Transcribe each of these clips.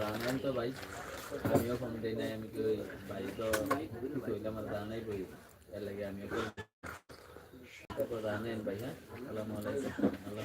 জানান তো ভাই আমিও ফোন দিই নাই আমি কি ভাই তো কইলে আমার জানাই বই এর লাগে আমিও জানেন ভাই হ্যাঁ আসসালামু আলাইকুম আল্লাহ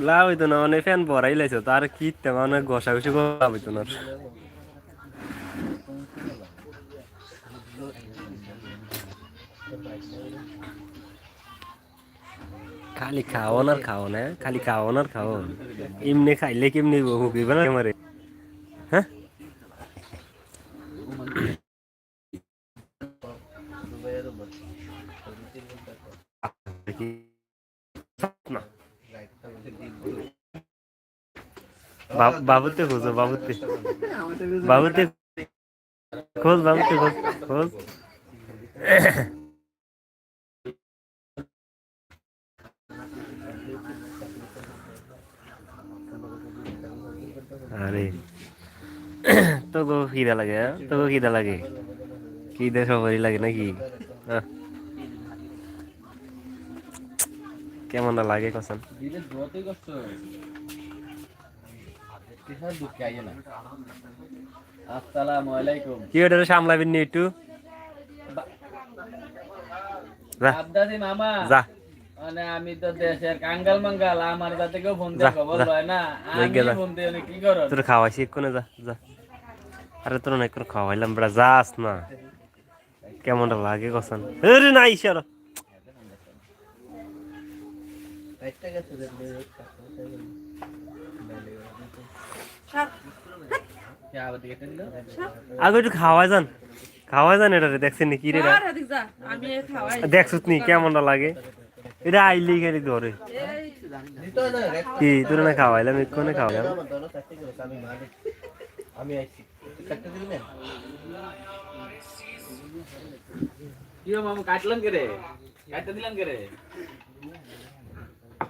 লাভ হইতো না মানে ফ্যান ভরাই লাইছো তার কি মানে ঘষা ঘষি করা হইতো না খালি খাওয়ান আর খাওয়ান হ্যাঁ? খালি খাওয়ান আর খাওয়ান। এমনি খাইলে কেমনি হুকিবে না আমারে হ্যাঁ? বাবুতে খোঁজো, বাবুতে বাবুতে খোঁজ বাবুতে খোঁজ খোঁজ আরে, তোকে খিদা লাগে হ্যাঁ? তোকে খিদা লাগে খিদে সবারই লাগে নাকি হ্যাঁ। কেমন লাগে কসন কি ওটা সামলাবেন নি একটু? যা। যা। মানে আমি তো দেশের কাঙ্গাল মাঙ্গাল আমার কাছে কেউ ফোন দিয়ে খবর লয় না যাই আমি গেলা। ফোন দিয়ে কি করো? তোর খাওয়াইছি এক্ষুনি যা যা। আরে তোর না এক্ষুনি খাওয়াইলাম বেড়া যাস না। কেমনটা লাগে কসন না ঈশ্বর আগে একটু খাওয়াই যান। খাওয়াই যান এটা দেখছেন কি রে আমি। দেখছিস নি কেমনটা লাগে? এটা আইলেই খালি ধরে। কি, তোর না খাওয়াইলাম, এক্ষুনি খাওয়াইলাম। কি হো কাটলাম কে রে? কাটতে দিলাম কে রে?